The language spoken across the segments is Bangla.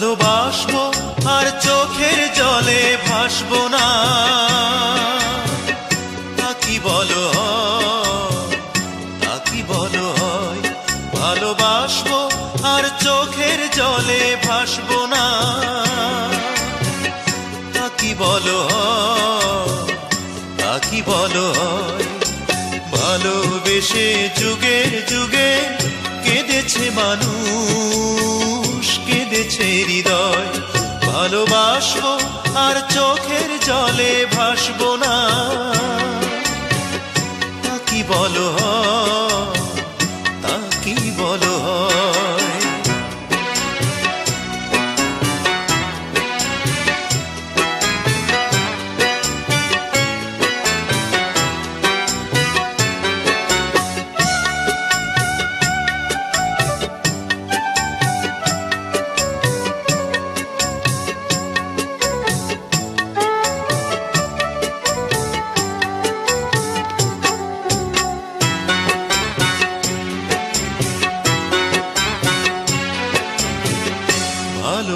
ভালোবাসবো আর চোখের জলে ভাসবো না। কি বলো কি বলো হয়? ভালোবাসবো আর চোখের জলে ভাসবো না। কি বলো কি বলো? ভালোবেসে যুগের যুগে কেঁদেছে মানুষ কেঁদেছে হৃদয়। ভালোবাসবো আর চোখের জলে ভাসবো না।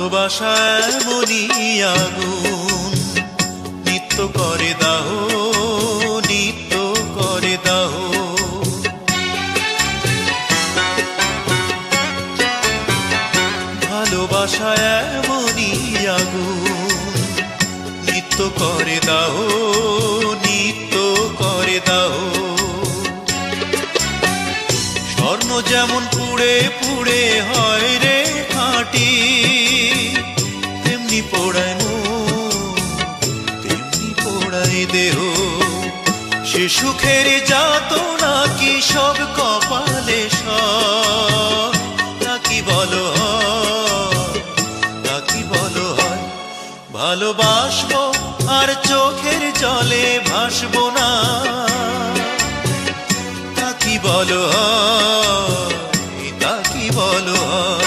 ভালোবাসা এমনই আগুন। নিত্য করে দাহ নিত্য করে দাহ ভালোবাসা এমনই আগুন। নিত্য করে দাহ নিত্য করে দাহ স্বর্ণ যেমন পুড়ে পুড়ে হয় রে খাঁটি। পোড়ায় মন তেমনি পোড়ায় দেহ সে সুখের যাত নাকি সব কপালে সব নাকি বলো? নাকি বলো হয়, ভালোবাসবো আর চোখের জলে ভাসবো না তা কি বলো হয়? বলো হয়?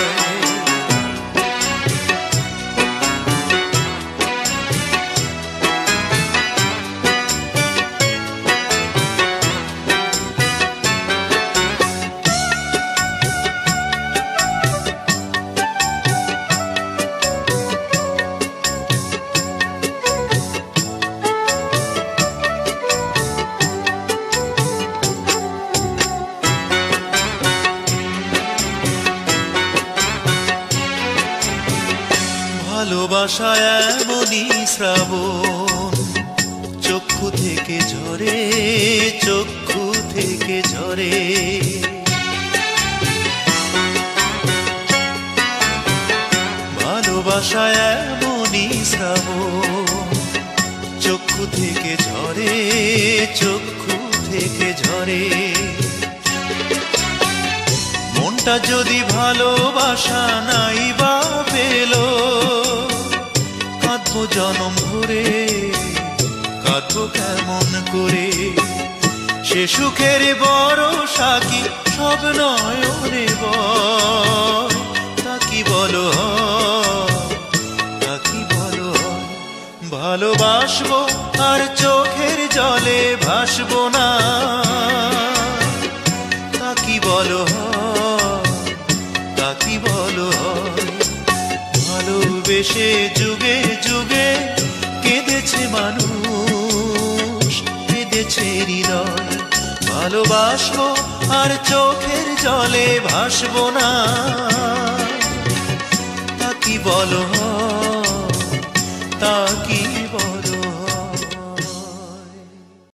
ভালোবাসা এমনই শ্রাবণ। চক্ষু থেকে ঝরে, চক্ষু থেকে ঝরে। ভালোবাসা এমনই শ্রাবণ। চক্ষু থেকে ঝরে, চক্ষু থেকে ঝরে। মনটা যদি ভালোবাসা নাই বা কেমন করে? সে সুখের বড় সাকি, সব নয়নে তা কি বলো? তা কি বলো? ভালোবাসবো আর চোখের জলে ভাসবো না। তা কি বলো? তা কি বলো? ভালোবেসে যুগে যুগে কেঁদেছে মানুষ। কেঁদেছে হৃদয় ভালোবাসবো আর চোখের জলে ভাসবো না। তা কি বলো?